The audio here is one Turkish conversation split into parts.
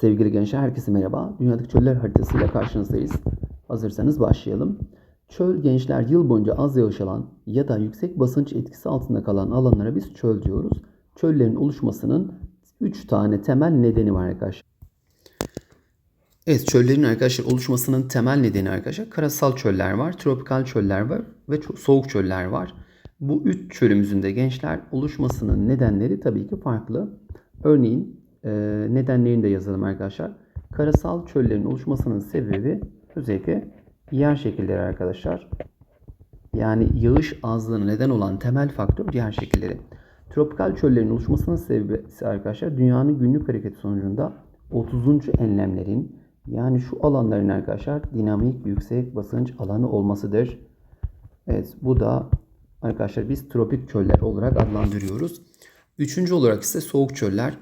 Sevgili gençler herkese merhaba. Dünyadaki çöller haritasıyla karşınızdayız. Hazırsanız başlayalım. Çöl gençler yıl boyunca az yağış alan ya da yüksek basınç etkisi altında kalan alanlara biz çöl diyoruz. Çöllerin oluşmasının 3 tane temel nedeni var arkadaşlar. Evet çöllerin arkadaşlar oluşmasının temel nedeni arkadaşlar karasal çöller var, tropikal çöller var ve soğuk çöller var. Bu üç çölümüzün de gençler oluşmasının nedenleri tabii ki farklı. Örneğin e, nedenlerini de yazalım arkadaşlar. Karasal çöllerin oluşmasının sebebi özellikle yer şekilleri arkadaşlar. Yani yağış azlığına neden olan temel faktör yer şekilleri. Tropikal çöllerin oluşmasının sebebi ise arkadaşlar dünyanın günlük hareketi sonucunda 30. enlemlerin yani şu alanların arkadaşlar dinamik yüksek basınç alanı olmasıdır. Evet bu da arkadaşlar biz tropik çöller olarak adlandırıyoruz. Üçüncü olarak ise soğuk çöller.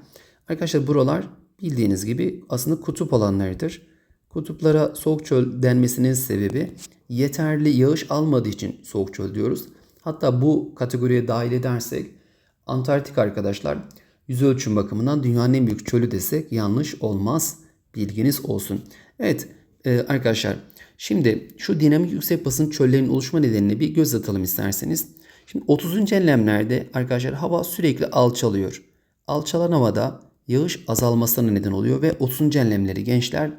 Arkadaşlar buralar bildiğiniz gibi aslında kutup alanlarıdır. Kutuplara soğuk çöl denmesinin sebebi yeterli yağış almadığı için soğuk çöl diyoruz. Hatta bu kategoriye dahil edersek Antarktik arkadaşlar yüz ölçüm bakımından dünyanın en büyük çölü desek yanlış olmaz. Bilginiz olsun. Evet e, arkadaşlar şimdi şu dinamik yüksek basınç çöllerin oluşma nedenine bir göz atalım isterseniz. Şimdi 30. enlemlerde arkadaşlar hava sürekli alçalıyor. Alçalan havada yağış azalmasına neden oluyor ve 30. enlemleri gençler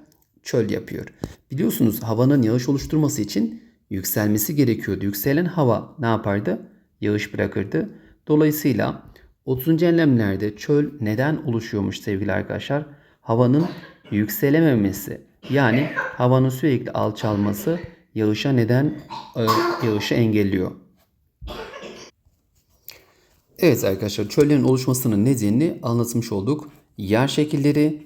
çöl yapıyor. Biliyorsunuz havanın yağış oluşturması için yükselmesi gerekiyordu. Yükselen hava ne yapardı? Yağış bırakırdı. Dolayısıyla 30. enlemlerde çöl neden oluşuyormuş sevgili arkadaşlar? Havanın yükselememesi yani havanın sürekli alçalması yağışa neden e, yağışı engelliyor. Evet arkadaşlar çöllerin oluşmasının nedenini anlatmış olduk. Yer şekilleri,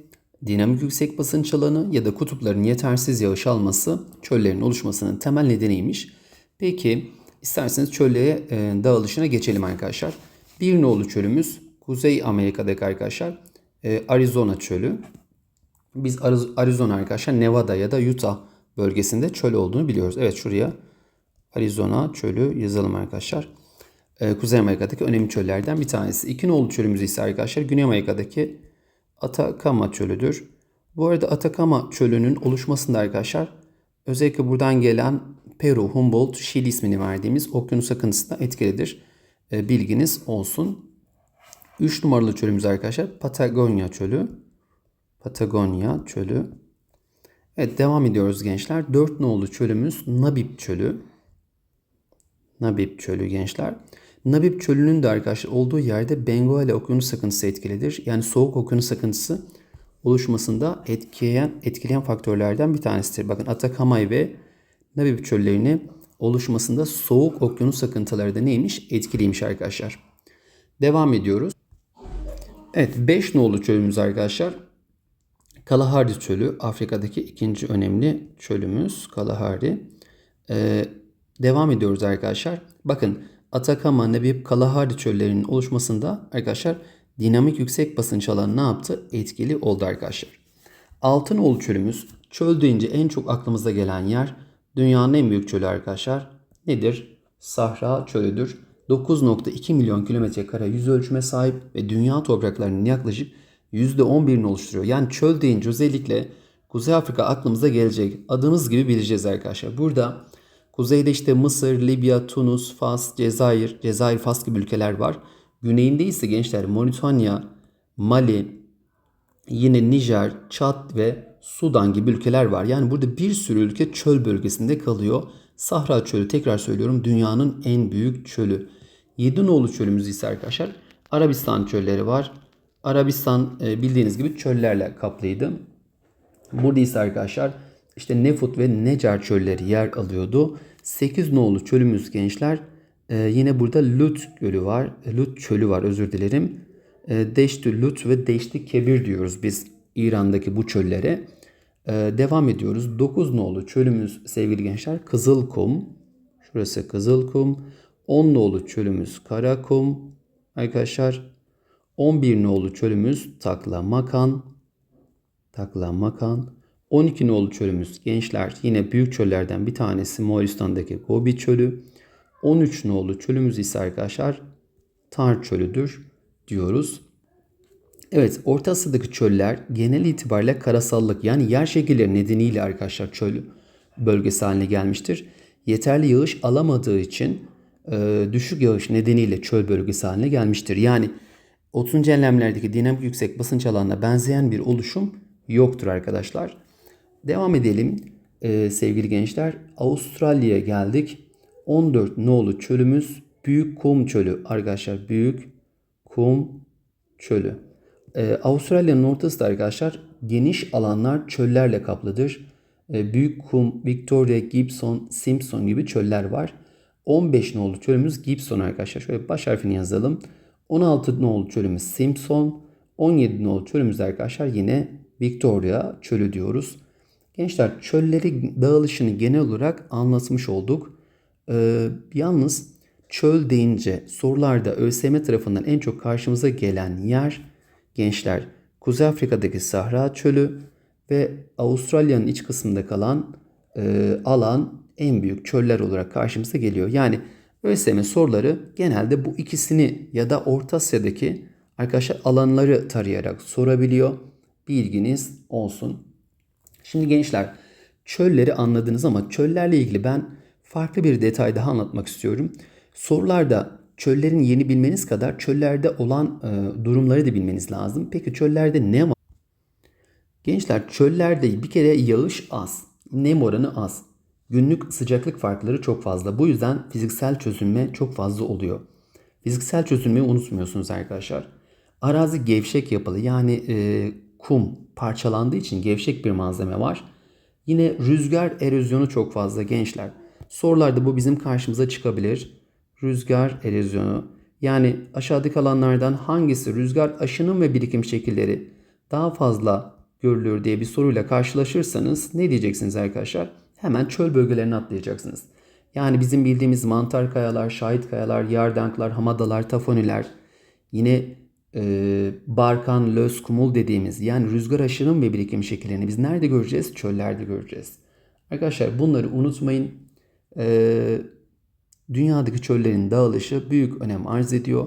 dinamik yüksek basınç alanı ya da kutupların yetersiz yağış alması çöllerin oluşmasının temel nedeniymiş. Peki isterseniz çöllere e, dağılışına geçelim arkadaşlar. Bir nolu çölümüz Kuzey Amerika'daki arkadaşlar e, Arizona çölü. Biz Arizona arkadaşlar Nevada ya da Utah bölgesinde çöl olduğunu biliyoruz. Evet şuraya Arizona çölü yazalım arkadaşlar. Ee, Kuzey Amerika'daki önemli çöllerden bir tanesi. İki nolu çölümüz ise arkadaşlar Güney Amerika'daki Atacama çölüdür. Bu arada Atacama çölünün oluşmasında arkadaşlar özellikle buradan gelen Peru, Humboldt, Şili ismini verdiğimiz okyanus akıntısı da etkilidir. Ee, bilginiz olsun. 3 numaralı çölümüz arkadaşlar Patagonya çölü. Patagonya çölü. Evet devam ediyoruz gençler. 4 nolu çölümüz Nabib çölü. Nabib çölü gençler. Nabib çölünün de arkadaşlar olduğu yerde Bengali okyanus akıntısı etkilidir. Yani soğuk okyanus akıntısı oluşmasında etkileyen, etkileyen faktörlerden bir tanesidir. Bakın Atakamay ve Nabib çöllerini oluşmasında soğuk okyanus akıntıları da neymiş? Etkiliymiş arkadaşlar. Devam ediyoruz. Evet 5 nolu çölümüz arkadaşlar. Kalahari çölü Afrika'daki ikinci önemli çölümüz Kalahari. Ee, devam ediyoruz arkadaşlar. Bakın Atakama, Nebib, Kalahari çöllerinin oluşmasında arkadaşlar dinamik yüksek basınç alanı ne yaptı? Etkili oldu arkadaşlar. Altınoğlu çölümüz çöl deyince en çok aklımıza gelen yer dünyanın en büyük çölü arkadaşlar. Nedir? Sahra çölüdür. 9.2 milyon kilometre kare yüz ölçüme sahip ve dünya topraklarının yaklaşık %11'ini oluşturuyor. Yani çöl deyince özellikle Kuzey Afrika aklımıza gelecek. Adımız gibi bileceğiz arkadaşlar. Burada kuzeyde işte Mısır, Libya, Tunus, Fas, Cezayir, Cezayir, Fas gibi ülkeler var. Güneyinde ise gençler Moritanya, Mali, yine Nijer, Çad ve Sudan gibi ülkeler var. Yani burada bir sürü ülke çöl bölgesinde kalıyor. Sahra çölü tekrar söylüyorum dünyanın en büyük çölü. Yedinoğlu çölümüz ise arkadaşlar Arabistan çölleri var. Arabistan e, bildiğiniz gibi çöllerle kaplıydı. Burada ise arkadaşlar işte Nefut ve Necar çölleri yer alıyordu. 8 nolu çölümüz gençler. E, yine burada Lut gölü var. E, Lut çölü var özür dilerim. Deşti Lut ve Deşti Kebir diyoruz biz İran'daki bu çöllere. Devam ediyoruz. 9 nolu çölümüz sevgili gençler Kızılkum. Şurası Kızılkum. 10 nolu çölümüz Karakum. Arkadaşlar 11 nolu çölümüz Takla Makan. Takla Makan. 12 nolu çölümüz gençler yine büyük çöllerden bir tanesi Moğolistan'daki Gobi çölü. 13 nolu çölümüz ise arkadaşlar Tar çölüdür diyoruz. Evet, Orta Asya'daki çöller genel itibariyle karasallık yani yer şekilleri nedeniyle arkadaşlar çöl bölgesi haline gelmiştir. Yeterli yağış alamadığı için e, düşük yağış nedeniyle çöl bölgesi haline gelmiştir. Yani 30. enlemlerdeki dinamik yüksek basınç alanına benzeyen bir oluşum yoktur arkadaşlar. Devam edelim e, sevgili gençler. Avustralya'ya geldik. 14 nolu çölümüz Büyük Kum Çölü arkadaşlar. Büyük Kum Çölü. Ee, Avustralya'nın ortası da arkadaşlar geniş alanlar çöllerle kaplıdır. Ee, Büyük Kum, Victoria, Gibson, Simpson gibi çöller var. 15 nolu çölümüz Gibson arkadaşlar. Şöyle baş harfini yazalım. 16 nolu çölümüz Simpson. 17 nolu çölümüz arkadaşlar yine Victoria çölü diyoruz. Gençler çölleri dağılışını genel olarak anlatmış olduk. Ee, yalnız çöl deyince sorularda ÖSYM tarafından en çok karşımıza gelen yer gençler Kuzey Afrika'daki Sahra Çölü ve Avustralya'nın iç kısmında kalan e, alan en büyük çöller olarak karşımıza geliyor. Yani ÖSYM soruları genelde bu ikisini ya da Orta Asya'daki arkadaşlar alanları tarayarak sorabiliyor. Bilginiz olsun. Şimdi gençler çölleri anladınız ama çöllerle ilgili ben farklı bir detay daha anlatmak istiyorum. Sorularda çöllerin yeni bilmeniz kadar çöllerde olan e, durumları da bilmeniz lazım. Peki çöllerde ne var? Gençler çöllerde bir kere yağış az, nem oranı az. Günlük sıcaklık farkları çok fazla. Bu yüzden fiziksel çözünme çok fazla oluyor. Fiziksel çözünmeyi unutmuyorsunuz arkadaşlar. Arazi gevşek yapılı yani e, kum parçalandığı için gevşek bir malzeme var. Yine rüzgar erozyonu çok fazla gençler. Sorularda bu bizim karşımıza çıkabilir. Rüzgar erozyonu. Yani aşağıdaki alanlardan hangisi rüzgar aşınım ve birikim şekilleri daha fazla görülür diye bir soruyla karşılaşırsanız ne diyeceksiniz arkadaşlar? Hemen çöl bölgelerine atlayacaksınız. Yani bizim bildiğimiz mantar kayalar, şahit kayalar, yardanklar, hamadalar, tafoniler, yine e, barkan, löz, kumul dediğimiz yani rüzgar aşınım ve birikim şekillerini biz nerede göreceğiz? Çöllerde göreceğiz. Arkadaşlar bunları unutmayın. E, dünyadaki çöllerin dağılışı büyük önem arz ediyor.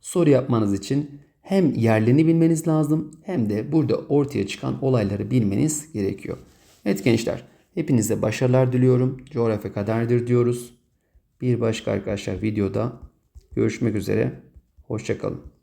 Soru yapmanız için hem yerlerini bilmeniz lazım hem de burada ortaya çıkan olayları bilmeniz gerekiyor. Evet gençler hepinize başarılar diliyorum. Coğrafya kaderdir diyoruz. Bir başka arkadaşlar videoda görüşmek üzere. Hoşçakalın.